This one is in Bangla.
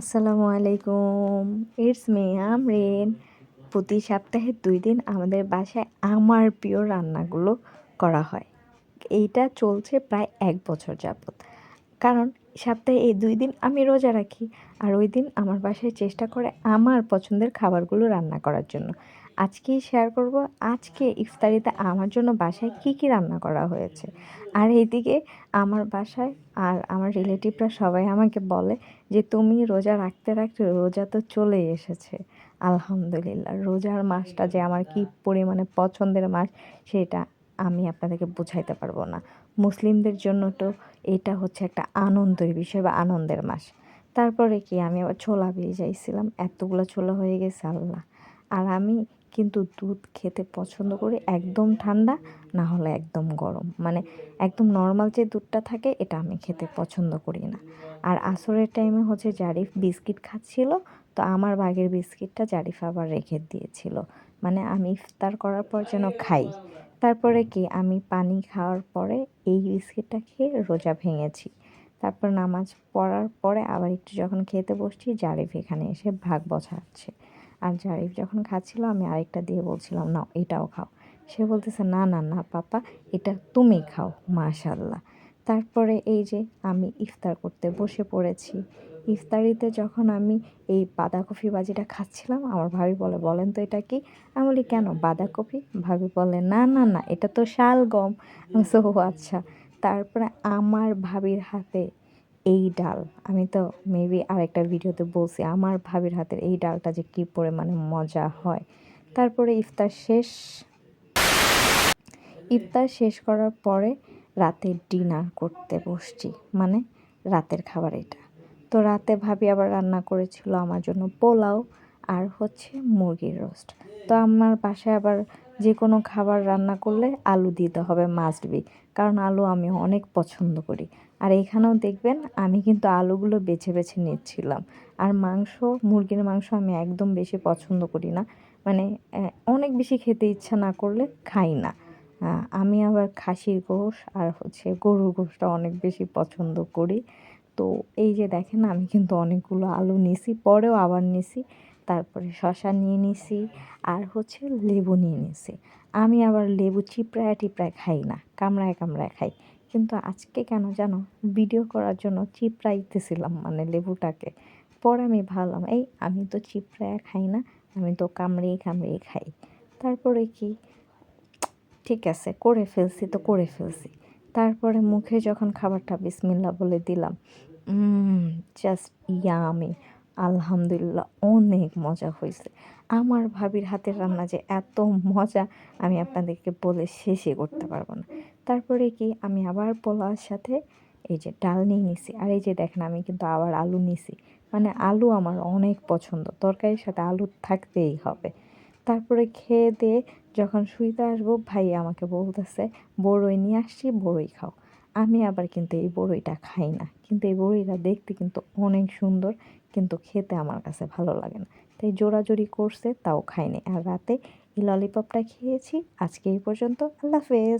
আসসালামু আলাইকুম। ইটস মি আমরিন প্রতি সপ্তাহে দুই দিন আমাদের বাসায় আমার প্রিয় রান্নাগুলো করা হয়। এইটা চলছে প্রায় এক বছর যাবৎ। কারণ সপ্তাহে এই দুই দিন আমি রোজা রাখি। আর ওই দিন আমার বাসায় চেষ্টা করে আমার পছন্দের খাবারগুলো রান্না করার জন্য। আজকেই শেয়ার করব। আজকে ইফতারিতে আমার জন্য বাসায় কি কি রান্না করা হয়েছে? আর এইদিকে আমার বাসায় আর আমার রিলেটিভরা সবাই আমাকে বলে যে, তুমি রোজা রাখতে রাখতে রোজা তো চলেই এসেছে। আলহামদুলিল্লাহ, রোজার মাসটা যে আমার কি পরিমাণে পছন্দের মাস, সেটা আমি আপনাদেরকে বুঝাইতে পারব না। মুসলিমদের জন্য তো এটা হচ্ছে একটা আনন্দের বিষয় বা আনন্দের মাস। তারপরে কি আমি আবার ছোলা পেয়ে যাইছিলাম এতগুলো ছোলা হয়ে গেছে, আল্লাহ। আর আমি কিন্তু দুধ খেতে পছন্দ করি একদম ঠান্ডা, না হলে একদম গরম। মানে একদম নর্মাল যে দুধটা থাকে, এটা আমি খেতে পছন্দ করি না। আর আসরের টাইমে হচ্ছে জারিফ বিস্কিট খাচ্ছিল, তো আমার বাগের বিস্কিটটা জারিফ আবার রেখে দিয়েছিল। মানে আমি ইফতার করার পর যেন খাই। তারপরে কি, আমি পানি খাওয়ার পরে এই বিস্কিটটা খেয়ে রোজা ভেঙেছি। তারপর নামাজ পড়ার পরে আবার একটু যখন খেতে বসছি, জারিফ এখানে এসে ভাগ বসাচ্ছে। আর জারিফ যখন খাচ্ছিল, আমি আরেকটা দিয়ে বলছিলাম না এটাও খাও। সে বলতেছে, না না না, পাপা, এটা তুমি খাও মাশাল্লাহ তারপরে এই যে আমি ইফতার করতে বসে পড়েছি। ইফতারিতে যখন আমি এই বাঁধাকপি বাজিটা খাচ্ছিলাম, আমার ভাবি বলে, বলেন তো এটা কি? আমি বলি, কেন, বাঁধাকপি? ভাবি বলে, না না না, এটা তো শালগম। সো আচ্ছা। তারপরে আমার ভাবির হাতে এই ডাল, আমি তো মেবি আরেকটা ভিডিওতে বলছি, আমার ভাবির হাতের এই ডালটা যে কী পরিমাণে মজা হয়। তারপরে ইফতার শেষ। ইফতার শেষ করার পরে রাতে ডিনার করতে বসছি মানে রাতের খাবার এটা। তো রাতে ভাবি আবার রান্না করেছিল আমার জন্য পোলাও আর হচ্ছে মুরগির রোস্ট তো আমার বাসায় আবার যে কোনো খাবার রান্না করলে আলু দিতে হবে মাস্ট বি কারণ আলু আমি অনেক পছন্দ করি। আর এখানেও দেখবেন আমি কিন্তু আলুগুলো বেছে বেছে নিচ্ছিলাম। আর মাংস, মুরগির মাংস আমি একদম বেশি পছন্দ করি না। মানে অনেক বেশি খেতে ইচ্ছা না করলে খাই না। আমি আবার খাসির গোশ আর হচ্ছে গরুর গোশটা অনেক বেশি পছন্দ করি। তো এই যে দেখেন আমি কিন্তু অনেকগুলো আলু নিছি, পরেও আবার নিছি। তারপরে শশা নিয়ে নিছি, আর হচ্ছে লেবু নিয়ে নিছি। আমি আবার লেবু চিপড়ায় টিপড়ায় খাই না, কামড়ায় কামড়ায় খাই। কিন্তু আজকে কেন জানো ভিডিও করার জন্য চিপড়াইতেছিলাম মানে লেবুটাকে। পরে আমি ভাবলাম, এই, আমি তো চিপড়ায় খাই না, আমি তো কামড়েই কামড়েই খাই। তারপরে কি, ঠিক আছে, করে ফেলছি তো করে ফেলছি। তারপরে মুখে যখন খাবারটা বিসমিল্লা বলে দিলাম জাস্ট ইয়ামি আলহামদুলিল্লাহ, অনেক মজা হয়েছে। আমার ভাবির হাতের রান্না যে এত মজা, আমি আপনাদেরকে বলে শেষই করতে পারব না। তারপরে কি, আমি আবার পোলাওর সাথে এই যে ডাল নিয়ে নিছি। আর এই যে দেখেন, আমি কিন্তু আবার আলু নিছি। মানে আলু আমার অনেক পছন্দ, তরকারির সাথে আলু থাকতেই হবে। তারপরে খেয়ে দিয়ে যখন শুইতে আসব, ভাই আমাকে বলতেছে, বড়ই নিয়ে আসছি, বড়ই খাও। আমি আবার কিন্তু এই বড়ইটা খাই না। কিন্তু এই বড়ইটা দেখতে কিন্তু অনেক সুন্দর, কিন্তু খেতে আমার কাছে ভালো লাগে না। তাই জোড়াজোড়ি করছে, তাও খাইনি। আর রাতে এই ললিপপটা খেয়েছি। আজকে এই পর্যন্ত। আল্লাহ হাফেজ।